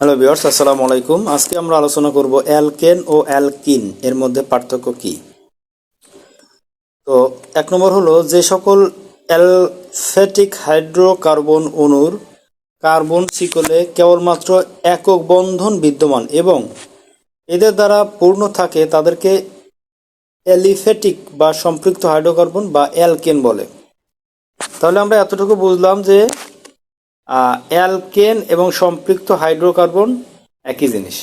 Hello বিয়ার্স আসসালামু আলাইকুম। আজকে আমরা আলোচনা করব অ্যালকেন ও অ্যালকিন, এর মধ্যে পার্থক্য কি? তো এক নম্বর হলো যে সকল অ্যালফেটিক হাইড্রোকার্বন অণুর কার্বন শিকলে কেবলমাত্র একক বন্ধন বিদ্যমান এবং এদের দ্বারা পূর্ণ থাকে তাদেরকে অ্যালিফেটিক বা সম্পৃক্ত হাইড্রোকার্বন বা অ্যালকেন বলে। তাহলে আমরা এতটুকু বুঝলাম যে অ্যালকেন এবং সম্পৃক্ত হাইড্রোকার্বন একই জিনিস।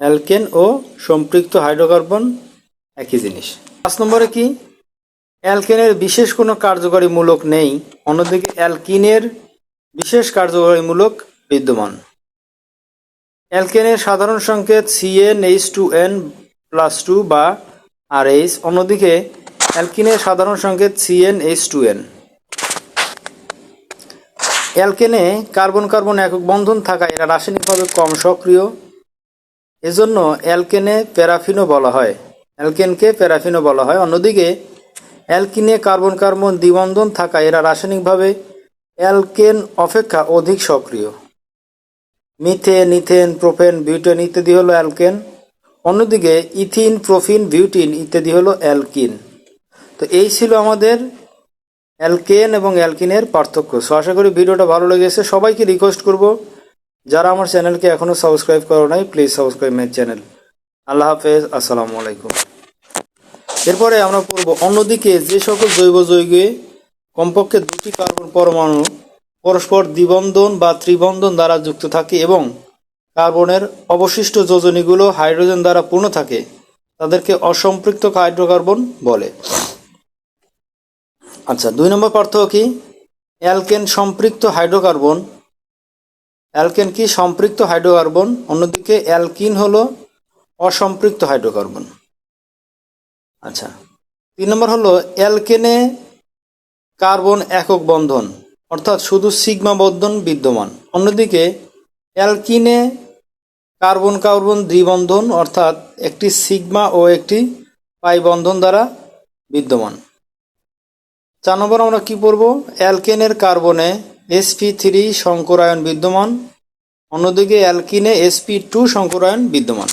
অ্যালকেন ও সম্পৃক্ত হাইড্রোকার্বন একই জিনিস। পাঁচ নম্বরে কি? অ্যালকেনের বিশেষ কোনো কার্যকরী মূলক নেই, অন্যদিকে অ্যালকিনের বিশেষ কার্যকরী মূলক বিদ্যমান। অ্যালকেনের সাধারণ সংকেত C n H two n plus two বা আর এইচ অন্যদিকে অ্যালকিনের সাধারণ সংকেত C n H two n অ্যালকেনে carbon carbon একক বন্ধন থাকায় এরা রাসায়নিকভাবে কম সক্রিয়। এজন্য অ্যালকেনে প্যারাফিনও বলা হয়। অ্যালকেনকে প্যারাফিনও বলা হয়। অন্যদিকে, অ্যালকিনে কার্বন কার্বন দ্বিবন্ধন থাকায় এরা রাসায়নিকভাবে অ্যালকেন অপেক্ষা অধিক সক্রিয়। মিথেন, ইথেন প্রোফেন বিউটেন ইত্যাদি হলো অ্যালকেন। অন্যদিকে, ইথিন, প্রোফিন, বিউটিন ইত্যাদি হলো অ্যালকিন। তো এই ছিল আমাদের অ্যালকেন এবং অ্যালকিনের পার্থক্য। সো আশা করি ভিডিওটা ভালো লেগেছে। সবাইকে রিকোয়েস্ট করব, যারা আমার চ্যানেলকে এখনও সাবস্ক্রাইব করো নাই প্লিজ সাবস্ক্রাইব মাই চ্যানেল আল্লাহ হাফেজ, আসসালামু আলাইকুম। এরপরে আমরা পড়ব, অন্যদিকে যে সকল জৈব যৌগে কমপক্ষে দুটি কার্বন পরমাণু পরস্পর দ্বিবন্ধন বা ত্রিবন্ধন দ্বারা যুক্ত থাকে এবং কার্বনের অবশিষ্ট যোজনীগুলো হাইড্রোজেন দ্বারা পূর্ণ থাকে, তাদেরকে অসম্পৃক্ত হাইড্রোকার্বন বলে। আচ্ছা দুই নম্বর পার্থক্য কি? অ্যালকেন সম্পৃক্ত হাইড্রোকার্বন। অ্যালকেন কি সম্পৃক্ত হাইড্রোকার্বন? অন্যদিকে অ্যালকিন হলো অসম্পৃক্ত হাইড্রোকার্বন। আচ্ছা তিন নম্বর হলো অ্যালকেনে কার্বন একক বন্ধন, অর্থাৎ শুধু সিগমা বন্ধন বিদ্যমান। অন্যদিকে অ্যালকিনে কার্বন কার্বন দ্বিবন্ধন, অর্থাৎ একটি সিগমা ও একটি পাই বন্ধন দ্বারা বিদ্যমান। চার নম্বর আমরা কি পড়ব? অ্যালকেনের কার্বনে এসপি থ্রি শঙ্করায়ন বিদ্যমান, অন্যদিকে অ্যালকিনে এসপি টু শঙ্করায়ন বিদ্যমান।